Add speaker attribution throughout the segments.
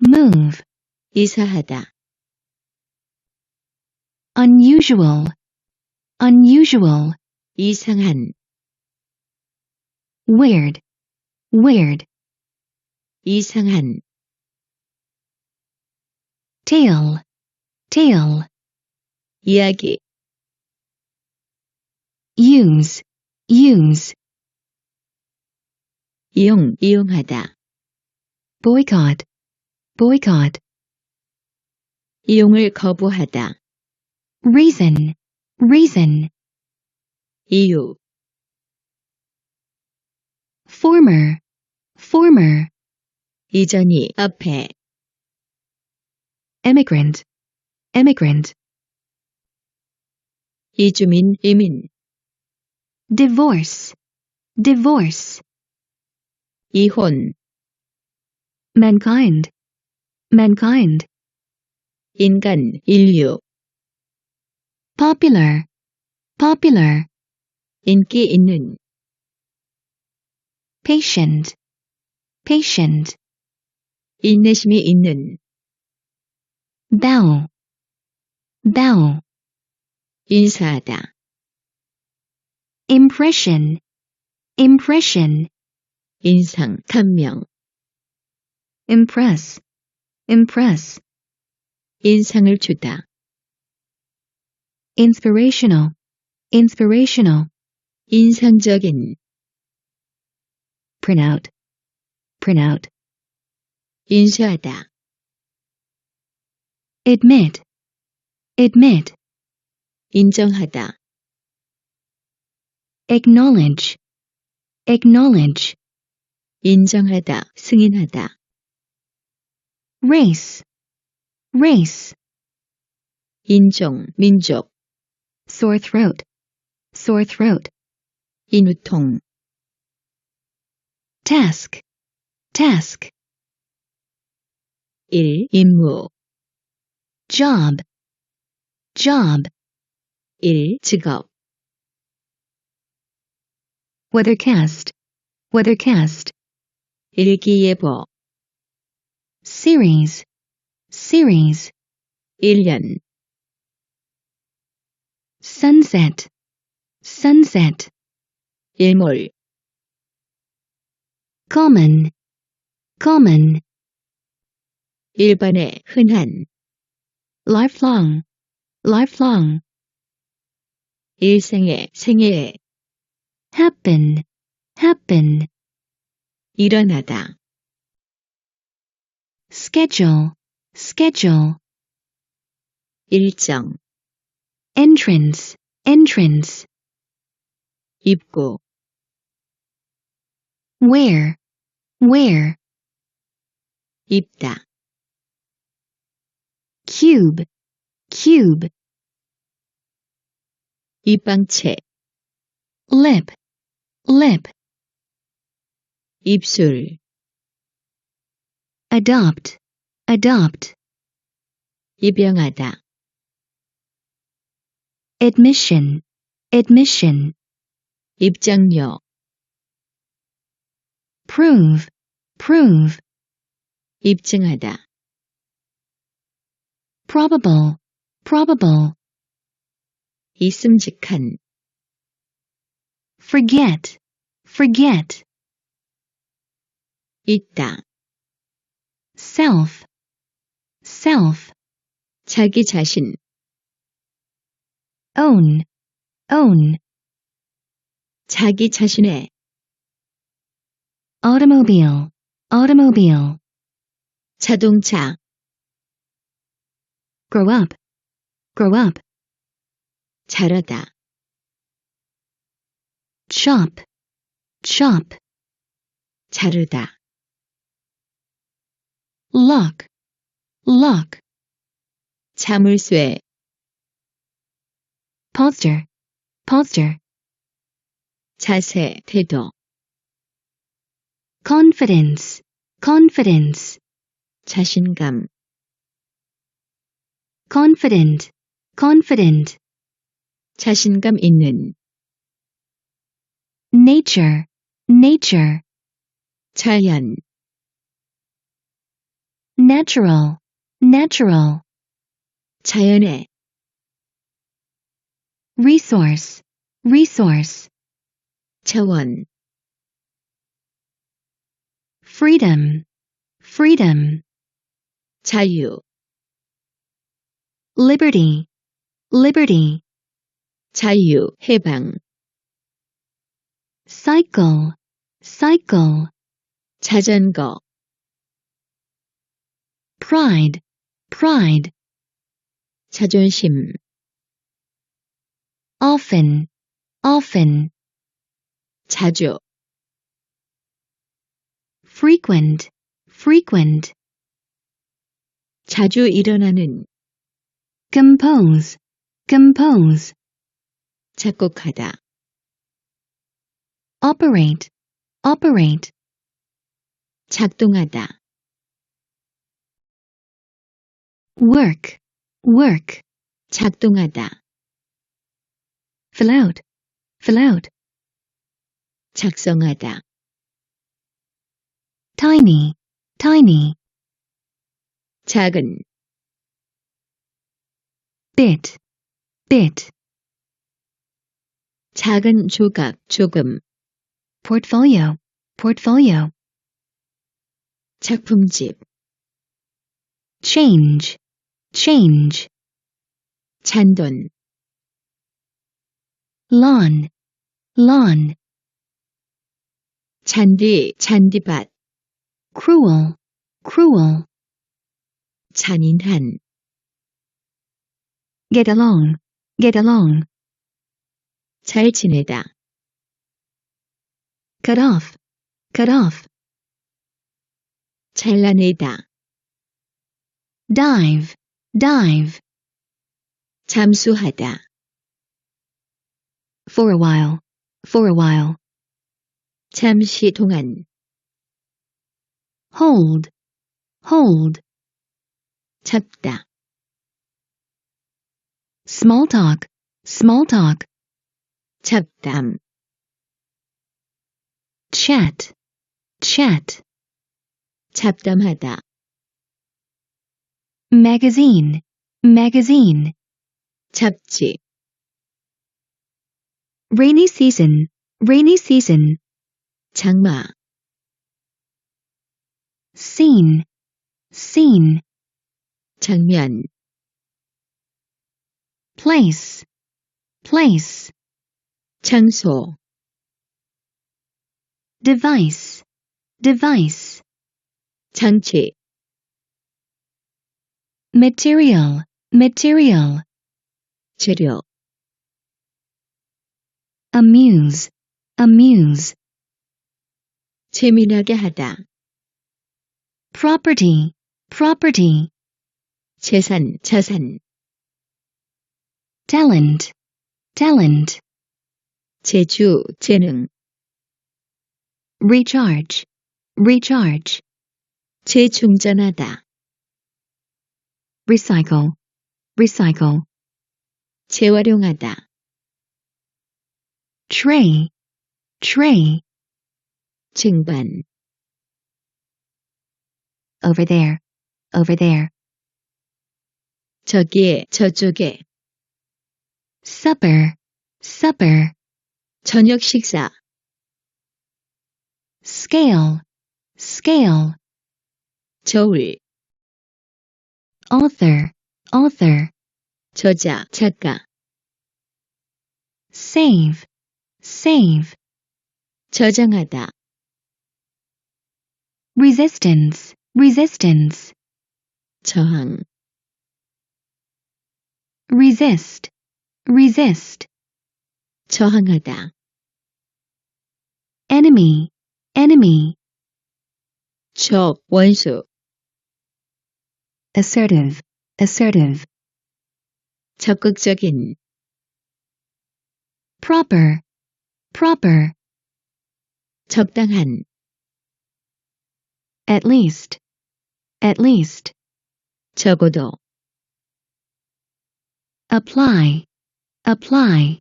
Speaker 1: move,
Speaker 2: 이사하다,
Speaker 1: unusual, unusual,
Speaker 2: 이상한,
Speaker 1: weird, weird,
Speaker 2: 이상한,
Speaker 1: tale, tale,
Speaker 2: 이야기,
Speaker 1: use, use,
Speaker 2: 이용, 이용하다,
Speaker 1: boycott, boycott,
Speaker 2: 이용을 거부하다,
Speaker 1: reason, reason,
Speaker 2: 이유,
Speaker 1: former, former,
Speaker 2: 이전이, 앞에,
Speaker 1: immigrant, immigrant,
Speaker 2: 이주민, 이민,
Speaker 1: divorce, divorce,
Speaker 2: 이혼,
Speaker 1: mankind, mankind,
Speaker 2: 인간, 인류,
Speaker 1: popular, popular,
Speaker 2: 인기 있는,
Speaker 1: patient, patient,
Speaker 2: 인내심이 있는,
Speaker 1: bow, bow,
Speaker 2: 인사하다,
Speaker 1: impression, impression,
Speaker 2: 인상, 감명,
Speaker 1: impress, impress,
Speaker 2: 인상을 주다,
Speaker 1: inspirational, inspirational,
Speaker 2: 인상적인,
Speaker 1: printout, printout,
Speaker 2: 인수하다,
Speaker 1: admit, admit,
Speaker 2: 인정하다,
Speaker 1: acknowledge, acknowledge,
Speaker 2: 인정하다, 승인하다,
Speaker 1: race, race,
Speaker 2: 인종, 민족,
Speaker 1: sore throat, sore throat,
Speaker 2: 인후통,
Speaker 1: task, task,
Speaker 2: 일, 임무,
Speaker 1: job, job,
Speaker 2: 일, 직업,
Speaker 1: weathercast, weathercast,
Speaker 2: 일기예보,
Speaker 1: series, series,
Speaker 2: 1년,
Speaker 1: sunset, sunset,
Speaker 2: 일몰,
Speaker 1: common, common,
Speaker 2: 일반의 흔한,
Speaker 1: lifelong, lifelong,
Speaker 2: 일생의, 생애에,
Speaker 1: happen, happen,
Speaker 2: 일어나다,
Speaker 1: schedule, schedule,
Speaker 2: 일정,
Speaker 1: entrance, entrance,
Speaker 2: 입구,
Speaker 1: where, where,
Speaker 2: 입다,
Speaker 1: cube, cube,
Speaker 2: 입방체,
Speaker 1: lip, lip,
Speaker 2: 입술,
Speaker 1: adopt, adopt,
Speaker 2: 입양하다,
Speaker 1: admission, admission,
Speaker 2: 입장료,
Speaker 1: prove, prove,
Speaker 2: 입증하다,
Speaker 1: probable, probable,
Speaker 2: 있음직한,
Speaker 1: forget, forget,
Speaker 2: 있다,
Speaker 1: Self, self,
Speaker 2: 자기 자신,
Speaker 1: own, own,
Speaker 2: 자기 자신의,
Speaker 1: automobile, automobile,
Speaker 2: 자동차,
Speaker 1: grow up, grow up,
Speaker 2: 자라다,
Speaker 1: chop, chop,
Speaker 2: 자르다,
Speaker 1: lock, lock,
Speaker 2: 자물쇠,
Speaker 1: posture, posture,
Speaker 2: 자세, 태도,
Speaker 1: confidence, confidence,
Speaker 2: 자신감,
Speaker 1: confident, confident,
Speaker 2: 자신감 있는,
Speaker 1: nature, nature,
Speaker 2: 자연,
Speaker 1: natural, natural,
Speaker 2: 자연의,
Speaker 1: resource, resource,
Speaker 2: 차원,
Speaker 1: freedom, freedom,
Speaker 2: 자유,
Speaker 1: liberty, liberty,
Speaker 2: 자유, 해방,
Speaker 1: cycle, cycle,
Speaker 2: 자전거,
Speaker 1: Pride, pride,
Speaker 2: 자존심,
Speaker 1: often, often,
Speaker 2: 자주,
Speaker 1: frequent, frequent,
Speaker 2: 자주 일어나는,
Speaker 1: compose, compose,
Speaker 2: 작곡하다,
Speaker 1: operate, operate,
Speaker 2: 작동하다,
Speaker 1: work, work,
Speaker 2: 작동하다,
Speaker 1: fill out, fill out,
Speaker 2: 작성하다,
Speaker 1: tiny, tiny,
Speaker 2: 작은,
Speaker 1: bit, bit,
Speaker 2: 작은 조각, 조금,
Speaker 1: portfolio, portfolio,
Speaker 2: 작품집,
Speaker 1: change, change,
Speaker 2: 잔돈,
Speaker 1: lawn, lawn,
Speaker 2: 잔디, 잔디밭,
Speaker 1: cruel, cruel,
Speaker 2: 잔인한,
Speaker 1: get along, get along,
Speaker 2: 잘 지내다,
Speaker 1: cut off, cut off,
Speaker 2: 잘라내다,
Speaker 1: dive, dive,
Speaker 2: 잠수하다,
Speaker 1: for a while, for a while,
Speaker 2: 잠시 동안,
Speaker 1: hold, hold,
Speaker 2: 잡다,
Speaker 1: small talk, small talk,
Speaker 2: 잡담,
Speaker 1: chat, chat,
Speaker 2: 잡담하다,
Speaker 1: magazine, magazine,
Speaker 2: 잡지,
Speaker 1: rainy season, rainy season,
Speaker 2: 장마,
Speaker 1: scene, scene,
Speaker 2: 장면,
Speaker 1: place, place,
Speaker 2: 장소,
Speaker 1: device, device,
Speaker 2: 장치,
Speaker 1: material, material,
Speaker 2: 재료,
Speaker 1: amuse, amuse,
Speaker 2: 재미나게 하다,
Speaker 1: property, property,
Speaker 2: 재산, 자산,
Speaker 1: talent, talent,
Speaker 2: 재주, 재능,
Speaker 1: recharge, recharge,
Speaker 2: 재충전하다,
Speaker 1: recycle, recycle,
Speaker 2: 재활용하다,
Speaker 1: tray, tray,
Speaker 2: 쟁반,
Speaker 1: over there, over there,
Speaker 2: 저기에, 저쪽에,
Speaker 1: supper, supper,
Speaker 2: 저녁 식사,
Speaker 1: scale, scale,
Speaker 2: 저울,
Speaker 1: author, author,
Speaker 2: 저자, 작가,
Speaker 1: save, save,
Speaker 2: 저장하다,
Speaker 1: resistance, resistance,
Speaker 2: 저항,
Speaker 1: resist, resist,
Speaker 2: 저항하다,
Speaker 1: enemy, enemy,
Speaker 2: 적, 원수,
Speaker 1: assertive, assertive,
Speaker 2: 적극적인,
Speaker 1: proper, proper,
Speaker 2: 적당한,
Speaker 1: at least, at least,
Speaker 2: 적어도,
Speaker 1: apply, apply,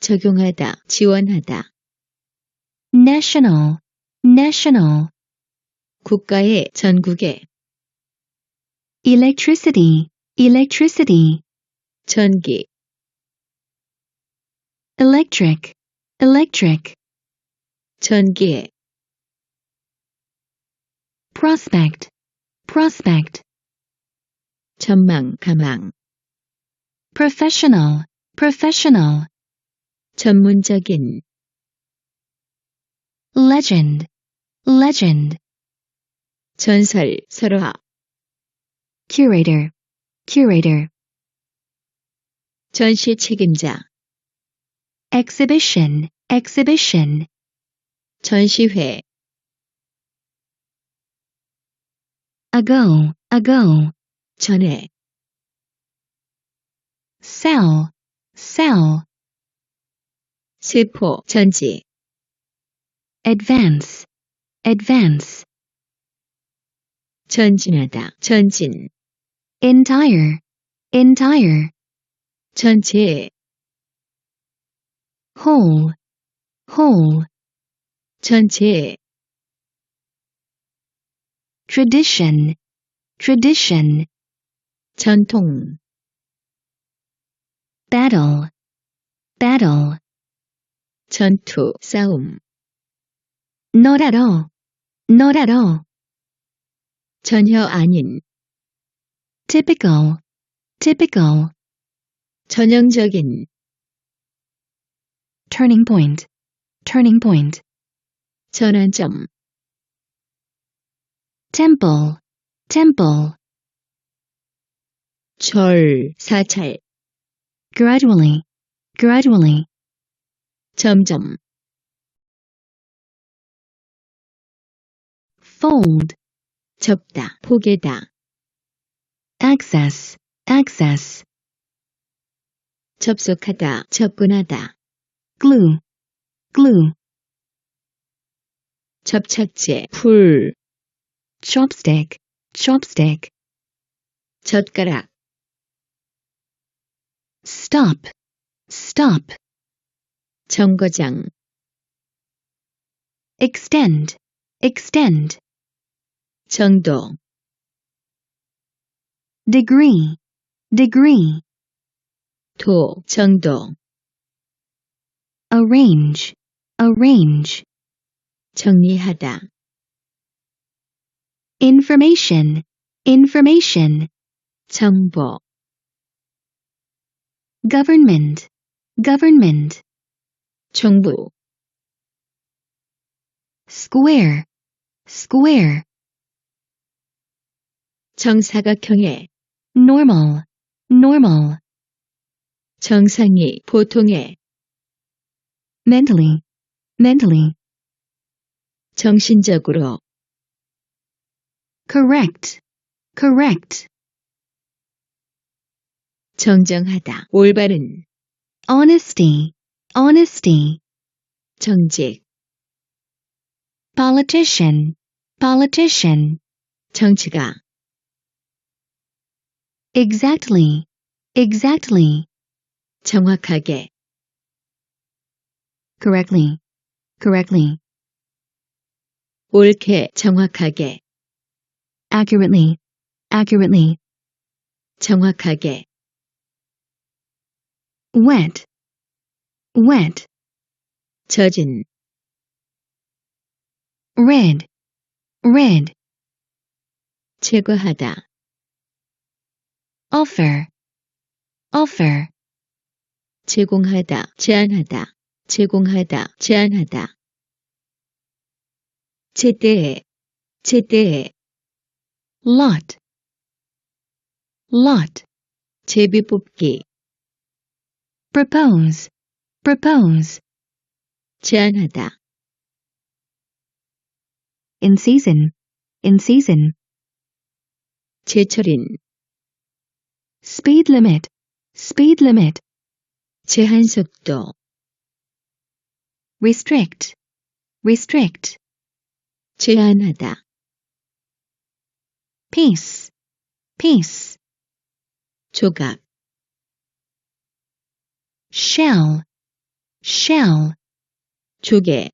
Speaker 2: 적용하다, 지원하다,
Speaker 1: national, national,
Speaker 2: 국가의, 전국의,
Speaker 1: electricity, electricity,
Speaker 2: 전기,
Speaker 1: electric, electric,
Speaker 2: 전기에,
Speaker 1: prospect, prospect,
Speaker 2: 전망, 가망,
Speaker 1: professional, professional,
Speaker 2: 전문적인,
Speaker 1: legend, legend,
Speaker 2: 전설, 설화,
Speaker 1: curator, curator,
Speaker 2: 전시 책임자,
Speaker 1: exhibition, exhibition,
Speaker 2: 전시회,
Speaker 1: ago, ago,
Speaker 2: 전에,
Speaker 1: cell, cell,
Speaker 2: 세포, 전지,
Speaker 1: advance, advance,
Speaker 2: 전진하다, 전진,
Speaker 1: entire, entire,
Speaker 2: 전체,
Speaker 1: whole, whole,
Speaker 2: 전체,
Speaker 1: tradition, tradition,
Speaker 2: 전통,
Speaker 1: battle, battle,
Speaker 2: 전투, 싸움,
Speaker 1: not at all, not at all,
Speaker 2: 전혀 아닌,
Speaker 1: typical, typical,
Speaker 2: 전형적인,
Speaker 1: turning point, turning point,
Speaker 2: 전환점,
Speaker 1: temple, temple,
Speaker 2: 절, 사찰,
Speaker 1: gradually, gradually,
Speaker 2: 점점,
Speaker 1: fold,
Speaker 2: 접다, 포개다,
Speaker 1: access, access,
Speaker 2: 접속하다, 접근하다,
Speaker 1: glue, glue,
Speaker 2: 접착제, 풀,
Speaker 1: chopstick, chopstick,
Speaker 2: 젓가락,
Speaker 1: stop, stop,
Speaker 2: 정거장,
Speaker 1: extend, extend,
Speaker 2: 정도,
Speaker 1: degree, degree,
Speaker 2: 도, 정도,
Speaker 1: arrange, arrange,
Speaker 2: 정리하다,
Speaker 1: information, information,
Speaker 2: 정보,
Speaker 1: government, government,
Speaker 2: 정부,
Speaker 1: square, square,
Speaker 2: 정사각형의,
Speaker 1: normal, normal,
Speaker 2: 정상이, 보통의,
Speaker 1: mentally, mentally,
Speaker 2: 정신적으로,
Speaker 1: correct, correct,
Speaker 2: 정정하다, 올바른,
Speaker 1: honesty, honesty,
Speaker 2: 정직,
Speaker 1: politician, politician,
Speaker 2: 정치가,
Speaker 1: exactly, exactly,
Speaker 2: 정확하게,
Speaker 1: correctly, correctly,
Speaker 2: 옳게, 정확하게,
Speaker 1: accurately, accurately,
Speaker 2: 정확하게,
Speaker 1: wet, wet,
Speaker 2: 젖은,
Speaker 1: red, red,
Speaker 2: 제거하다,
Speaker 1: Offer, offer,
Speaker 2: 제공하다, 제안하다, 제공하다, 제안하다. 제때에, 제때에,
Speaker 1: lot, lot,
Speaker 2: 제비 뽑기,
Speaker 1: propose, propose,
Speaker 2: 제안하다,
Speaker 1: in season, in season,
Speaker 2: 제철인,
Speaker 1: speed limit, speed limit,
Speaker 2: 제한 속도,
Speaker 1: restrict, restrict,
Speaker 2: 제한하다,
Speaker 1: peace, peace,
Speaker 2: 조각,
Speaker 1: shell, shell,
Speaker 2: 조개,